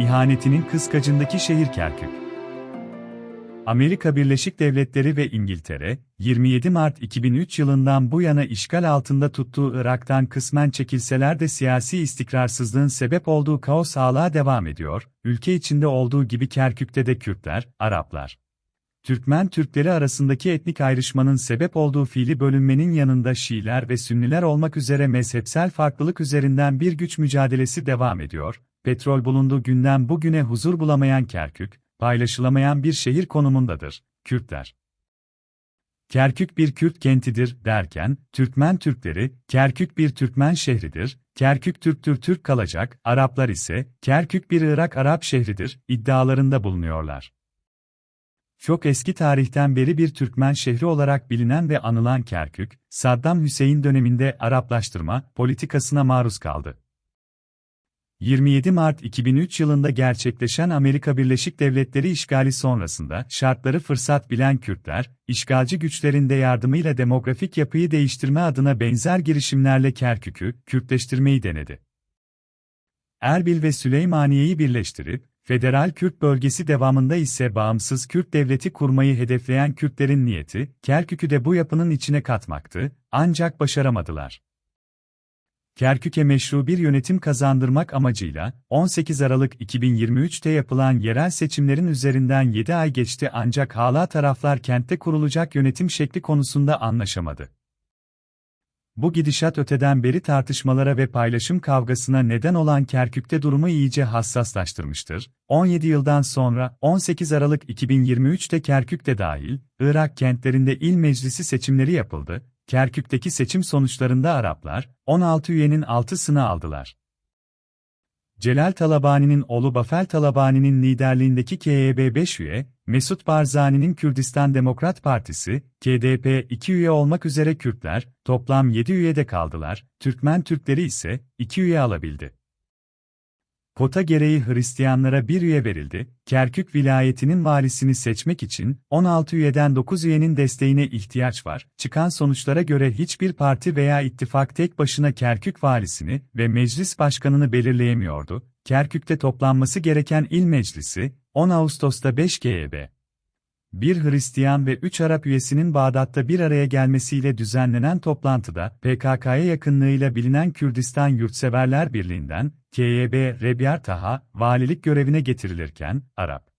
İhanetinin kıskacındaki şehir Kerkük. Amerika Birleşik Devletleri ve İngiltere, 27 Mart 2003 yılından bu yana işgal altında tuttuğu Irak'tan kısmen çekilseler de siyasi istikrarsızlığın sebep olduğu kaos hala devam ediyor, ülke içinde olduğu gibi Kerkük'te de Kürtler, Araplar, Türkmen Türkleri arasındaki etnik ayrışmanın sebep olduğu fiili bölünmenin yanında Şiiler ve Sünniler olmak üzere mezhepsel farklılık üzerinden bir güç mücadelesi devam ediyor. Petrol bulunduğu günden bugüne huzur bulamayan Kerkük, paylaşılamayan bir şehir konumundadır. Kürtler. Kerkük bir Kürt kentidir derken, Türkmen Türkleri, Kerkük bir Türkmen şehridir, Kerkük Türktür Türk kalacak, Araplar ise, Kerkük bir Irak Arap şehridir, iddialarında bulunuyorlar. Çok eski tarihten beri bir Türkmen şehri olarak bilinen ve anılan Kerkük, Saddam Hüseyin döneminde Araplaştırma politikasına maruz kaldı. 27 Mart 2003 yılında gerçekleşen Amerika Birleşik Devletleri işgali sonrasında şartları fırsat bilen Kürtler, işgalci güçlerin de yardımıyla demografik yapıyı değiştirme adına benzer girişimlerle Kerkük'ü Kürtleştirmeyi denedi. Erbil ve Süleymaniye'yi birleştirip, Federal Kürt bölgesi devamında ise bağımsız Kürt devleti kurmayı hedefleyen Kürtlerin niyeti, Kerkük'ü de bu yapının içine katmaktı, ancak başaramadılar. Kerkük'e meşru bir yönetim kazandırmak amacıyla, 18 Aralık 2023'te yapılan yerel seçimlerin üzerinden 7 ay geçti ancak hala taraflar kentte kurulacak yönetim şekli konusunda anlaşamadı. Bu gidişat öteden beri tartışmalara ve paylaşım kavgasına neden olan Kerkük'te durumu iyice hassaslaştırmıştır. 17 yıldan sonra 18 Aralık 2023'te Kerkük'te dahil, Irak kentlerinde il meclisi seçimleri yapıldı. Kerkük'teki seçim sonuçlarında Araplar 16 üyenin 6'sını aldılar. Celal Talabani'nin oğlu Bafel Talabani'nin liderliğindeki KYB 5 üye, Mesut Barzani'nin Kürdistan Demokrat Partisi, KDP 2 üye olmak üzere Kürtler, toplam 7 üyede kaldılar, Türkmen Türkleri ise 2 üye alabildi. Kota gereği Hristiyanlara bir üye verildi, Kerkük vilayetinin valisini seçmek için 16 üyeden 9 üyenin desteğine ihtiyaç var. Çıkan sonuçlara göre hiçbir parti veya ittifak tek başına Kerkük valisini ve meclis başkanını belirleyemiyordu. Kerkük'te toplanması gereken il meclisi, 10 Ağustos'ta 5 GEB bir Hristiyan ve üç Arap üyesinin Bağdat'ta bir araya gelmesiyle düzenlenen toplantıda, PKK'ya yakınlığıyla bilinen Kürdistan Yurtseverler Birliği'nden, KYB Rebyar Taha, valilik görevine getirilirken, Arap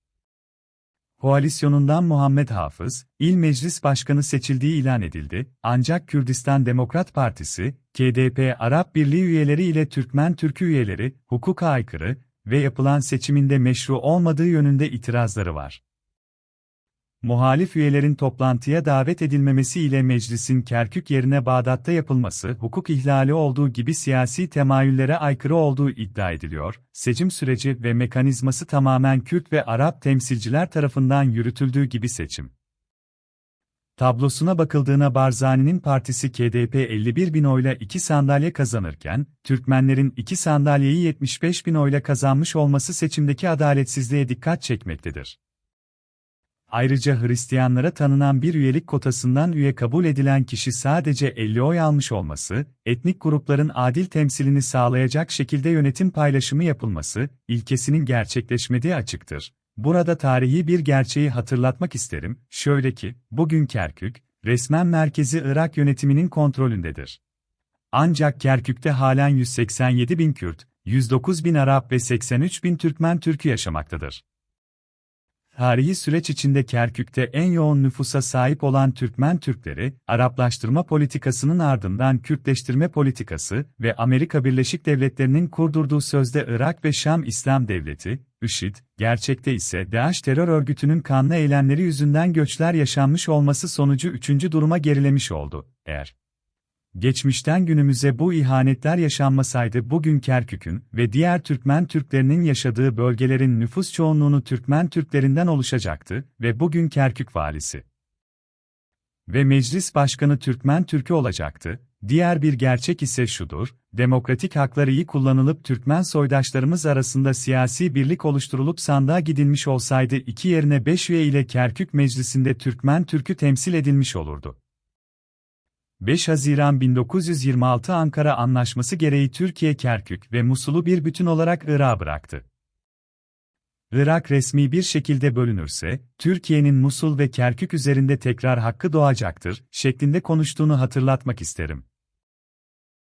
Koalisyonundan Muhammed Hafız, il meclis başkanı seçildiği ilan edildi, ancak Kürdistan Demokrat Partisi, KDP Arap Birliği üyeleri ile Türkmen Türkü üyeleri, hukuka aykırı ve yapılan seçiminde meşru olmadığı yönünde itirazları var muhalif üyelerin toplantıya davet edilmemesi ile meclisin Kerkük yerine Bağdat'ta yapılması hukuk ihlali olduğu gibi siyasi temayüllere aykırı olduğu iddia ediliyor. Seçim süreci ve mekanizması tamamen Kürt ve Arap temsilciler tarafından yürütüldüğü gibi seçim. Tablosuna bakıldığına Barzani'nin partisi KDP 51 bin oyla 2 sandalye kazanırken, Türkmenlerin 2 sandalyeyi 75 bin oyla kazanmış olması seçimdeki adaletsizliğe dikkat çekmektedir. Ayrıca Hristiyanlara tanınan bir üyelik kotasından üye kabul edilen kişi sadece 50 oy almış olması, etnik grupların adil temsilini sağlayacak şekilde yönetim paylaşımı yapılması, ilkesinin gerçekleşmediği açıktır. Burada tarihi bir gerçeği hatırlatmak isterim, şöyle ki, bugün Kerkük, resmen merkezi Irak yönetiminin kontrolündedir. Ancak Kerkük'te halen 187 bin Kürt, 109 bin Arap ve 83 bin Türkmen Türkü yaşamaktadır. Tarihi süreç içinde Kerkük'te en yoğun nüfusa sahip olan Türkmen Türkleri, Araplaştırma politikasının ardından Kürtleştirme politikası ve Amerika Birleşik Devletleri'nin kurdurduğu sözde Irak ve Şam İslam Devleti, IŞİD, gerçekte ise DAEŞ terör örgütünün kanlı eylemleri yüzünden göçler yaşanmış olması sonucu üçüncü duruma gerilemiş oldu. Eğer Geçmişten günümüze bu ihanetler yaşanmasaydı bugün Kerkük'ün ve diğer Türkmen Türklerinin yaşadığı bölgelerin nüfus çoğunluğunu Türkmen Türklerinden oluşacaktı ve bugün Kerkük valisi ve meclis başkanı Türkmen Türkü olacaktı. Diğer bir gerçek ise şudur, demokratik haklar iyi kullanılıp Türkmen soydaşlarımız arasında siyasi birlik oluşturulup sandığa gidilmiş olsaydı iki yerine beş üye ile Kerkük Meclisi'nde Türkmen Türkü temsil edilmiş olurdu. 5 Haziran 1926 Ankara Anlaşması gereği Türkiye Kerkük ve Musul'u bir bütün olarak Irak'a bıraktı. Irak resmi bir şekilde bölünürse, Türkiye'nin Musul ve Kerkük üzerinde tekrar hakkı doğacaktır, şeklinde konuştuğunu hatırlatmak isterim.